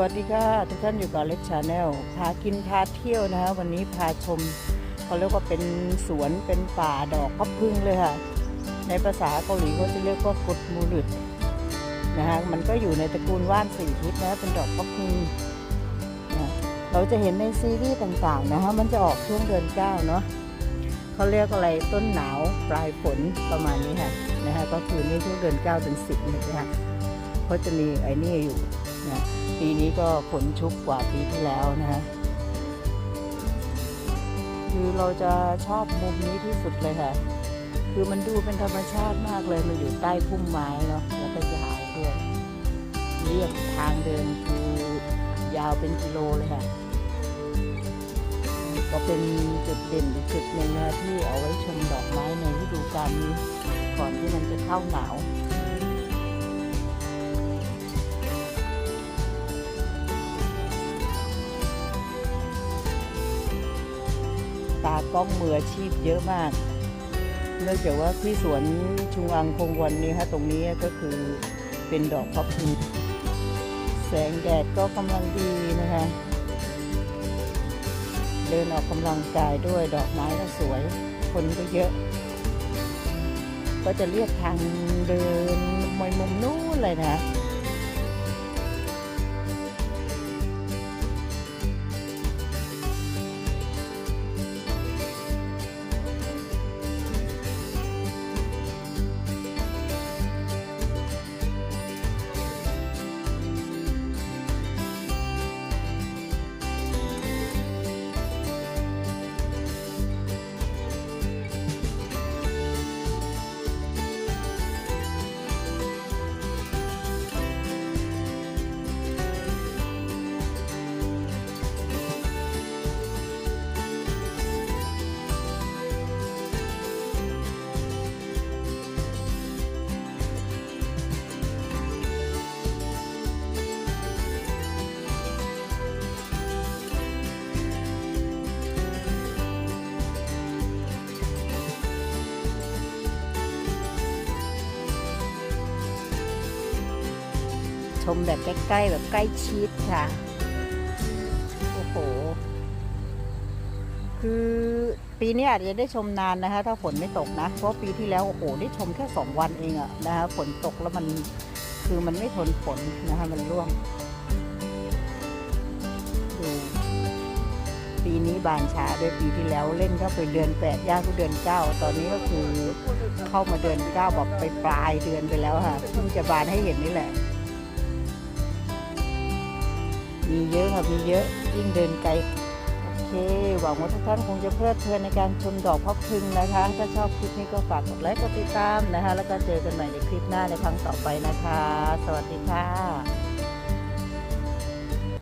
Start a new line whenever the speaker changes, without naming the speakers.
วัสดีค่ะ ทุกท่านอยู่กับเล็กชาแนลพากินพาเที่ยวนะฮะวันนี้พาชมเขาเรียกว่าเป็นสวนเป็นป่าดอกพับพึ่งเลยค่ะ ในภาษาเกาหลีเขาจะเรียกว่ากุดมูรุดนะฮะมันก็อยู่ในตระกูลว่านสี่ทิศนะเป็นดอกพับพึ่งนะเราจะเห็นในซีรีส์ต่างๆนะฮะมันจะออกช่วงเดือนเก้าเนาะเขาเรียกอะไรต้นหนาวปลายฝนประมาณนี้ค่ะนะฮะก็คือในช่วงเดือนเก้าเดือนสิบนี่ค่ะเพราะจะมีไอ้นี่อยู่นะ ปีนี้ก็ฝนชุกกว่าปีที่แล้วนะฮะคือเราจะชอบมุมนี้ที่สุดเลยค่ะ คือมันดูเป็นธรรมชาติมากเลย มันอยู่ใต้พุ่มไม้เนาะ แล้วก็ยาวด้วย เรียบทางเดินคือยาวเป็นกิโลเลยค่ะ ก็เป็นจุดเด่นอีกจุดหนึ่งนะที่เอาไว้ชมดอกไม้ในฤดูกาลนี้ ก่อนที่มันจะเข้าหนาว ตากล้องมืออาชีพเยอะมาก เนื่องจากว่าที่สวนชุงอังคงวันนี้ฮะตรงนี้ก็คือเป็นดอกพับพีแสงแดดก็กำลังดีนะคะ เดินออกกำลังกายด้วยดอกไม้ก็สวย คนก็เยอะ ก็จะเรียกทางเดินมอยมุมนู้นเลยนะ ชมแบบใกล้ๆแบบใกล้ชิดค่ะ โอ้โห คือปีนี้อาจจะได้ชมนานนะคะ ถ้าฝนไม่ตกนะ เพราะปีที่แล้วโอ้โหได้ชมแค่สองวันเองอะนะคะฝนตกแล้วมันคือมันไม่ทนฝนนะคะมันร่วงดูปีนี้บานช้าด้วยปีที่แล้วเล่นเข้าไปเดือนแปดย่างเข้าเดือนเก้าตอนนี้ก็คือเข้ามาเดือนเก้าแบบไปปลายเดือนไปแล้วค่ะเพิ่งจะบานให้เห็นนี่แหละ มีเยอะค่ะมีเยอะยิ่งเดินไกลโอเคหวังว่าทุกท่านคงจะเพลิดเพลินในการชมดอกพับพึงนะคะ ถ้าชอบคลิปนี้ก็ฝากกดไลค์กดติดตามนะคะ แล้วก็เจอกันใหม่ในคลิปหน้าในครั้งต่อไปนะคะ สวัสดีค่ะ